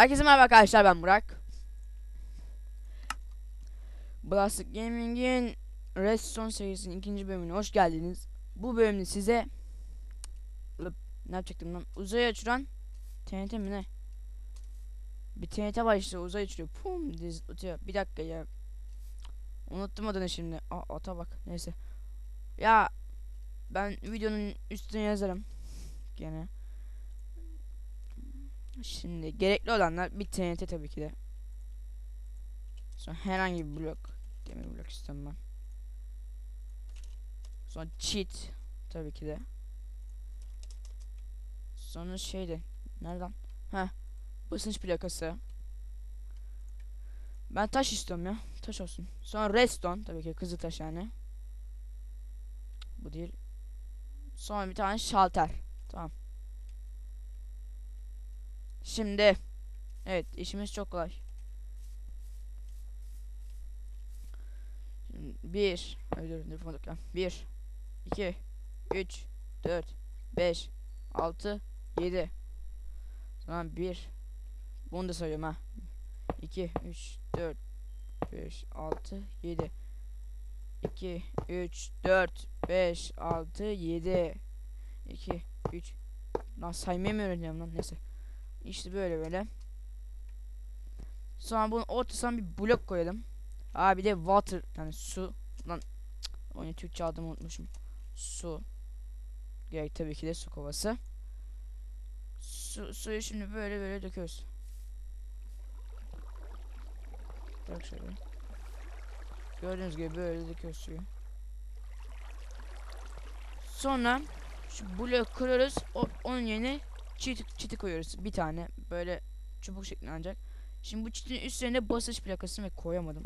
Herkese merhaba arkadaşlar ben Burak. Plastic Gaming'in Redstone serisinin ikinci bölümüne hoş geldiniz. Bu bölümde size ne yapacaktım lan? Uzaya uçuran TNT mi ne? Bir TNT var işte uzaya uçuruyor. Pum diye zıplatıyor. Bir dakika ya. Unuttum adını şimdi. Aa, ata bak. Neyse. Ya ben videonun üstüne yazarım. Gene. Şimdi gerekli olanlar bir TNT tabii ki de. Sonra herhangi bir blok. Demir blok istemem ben. Sonra cheat tabii ki de. Sonra şeyde nereden? Ha basınç plakası. Ben taş istiyorum ya. Taş olsun. Sonra redstone tabii ki kızı taş yani. Bu değil. Sonra bir tane şalter. Tamam. Şimdi evet işimiz çok kolay. Bir, dur, dur, dur, bir, iki, üç, dört, beş, altı, yedi. Tamam bir. Bunu da sayıyorum ha. 2, 3, 4, 5, 6, 7. 2, 3, 4, 5, 6, 7. 2, 3. Lan saymayı mı öğreneceğim lan neyse. İşte böyle böyle. Sonra bunun ortasına bir blok koyalım. Aa bir de water yani su. Lan oyunu Türkçe adımı unutmuşum. Su. Gerek tabii ki de su kovası. Su, suyu şimdi böyle böyle döküyoruz. Bak şöyle. Gördüğünüz gibi böyle döküyoruz suyu. Sonra şu bloğu kırıyoruz. O, onun yerine çiti, çiti koyuyoruz. Bir tane böyle çubuk şeklinde ancak. Şimdi bu çitin üstlerine basınç plakasını ve koyamadım.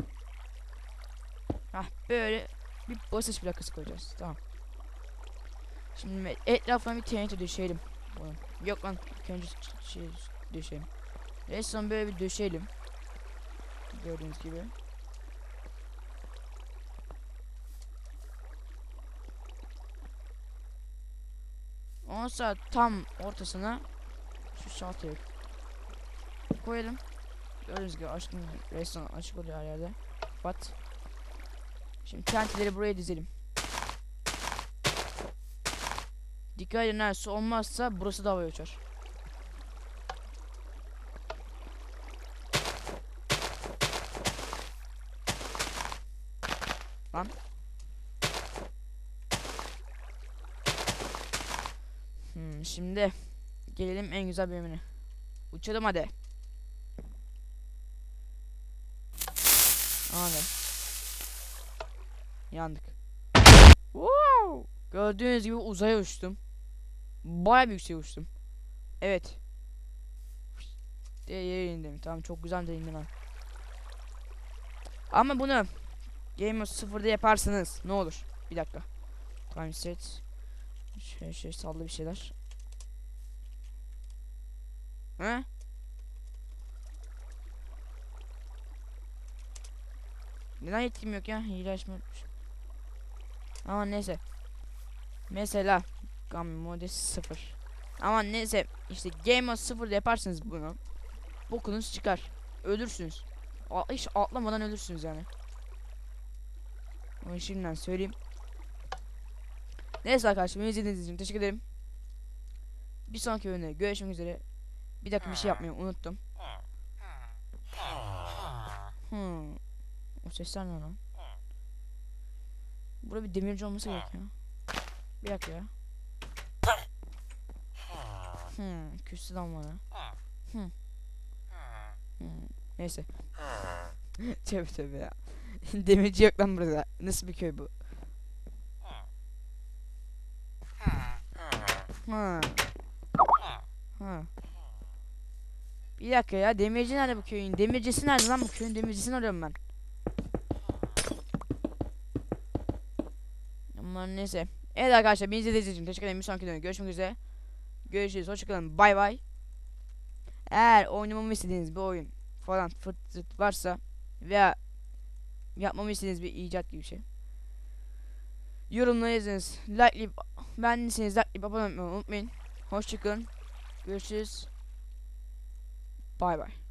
Hah böyle bir basınç plakası koyacağız. Tamam. Şimdi etrafına bir TNT döşeyelim. Yok lan önce şey döşeyelim. Resmen böyle bir döşeyelim. Gördüğünüz gibi. Sonra tam ortasına şu şalteri koyalım. Gördüğünüz gibi aşkım restoran açık oluyor her yerde. Bat. Şimdi kentleri buraya dizelim. Dikkat edin su olmazsa burası da havaya uçar. Lan. Hmm, şimdi gelelim en güzel bölümüne. Uçalım hadi. Abi. Yandık. Wow! Gördüğünüz gibi uzaya uçtum. Baya bir yükseğe uçtum. Evet. Yere indim. Tamam çok güzel de indim ben. Ama bunu Game 0'da yaparsanız ne olur? Bir dakika. Time set. Şey şey sallı bir şeyler. He? Neden yetkim yok ya? Hile. Ama neyse. Mesela Game Mode 0. Ama neyse işte Game Mode 0'da yaparsınız bunu. Bokunuz çıkar. Ölürsünüz. A hiç atlamadan ölürsünüz yani. Onu şimdiden söyleyeyim. Neyse arkadaşlar beni izlediğiniz için teşekkür ederim. Bir sonraki bölümde görüşmek üzere. Bir dakika bir şey yapmayı unuttum. Hmm. O sesler ne lan? Burada bir demirci olması gerek ya. Bir dakika ya. Hmm, küstü lan bana. Hmm. Hmm. Neyse. tövbe tövbe ya. Demirci yok lan burada. Nasıl bir köy bu? Ha. Bir dakika ya demirci nerede bu köyün? Demircisi nerede lan bu köyün demircisini arıyorum ben. Ama neyse. Evet arkadaşlar beni izlediğiniz için teşekkür ederim. Bir sonraki dönemde görüşmek üzere. Görüşürüz. Hoşçakalın. Bay bay. Eğer oynamamı istediğiniz bir oyun falan fırt zırt varsa veya yapmamı istediğiniz bir icat gibi bir şey. Yorumlara yazınız. Like beğendiyseniz like abone olmayı unutmayın. Hoşçakalın. Görüşürüz. Bay bay.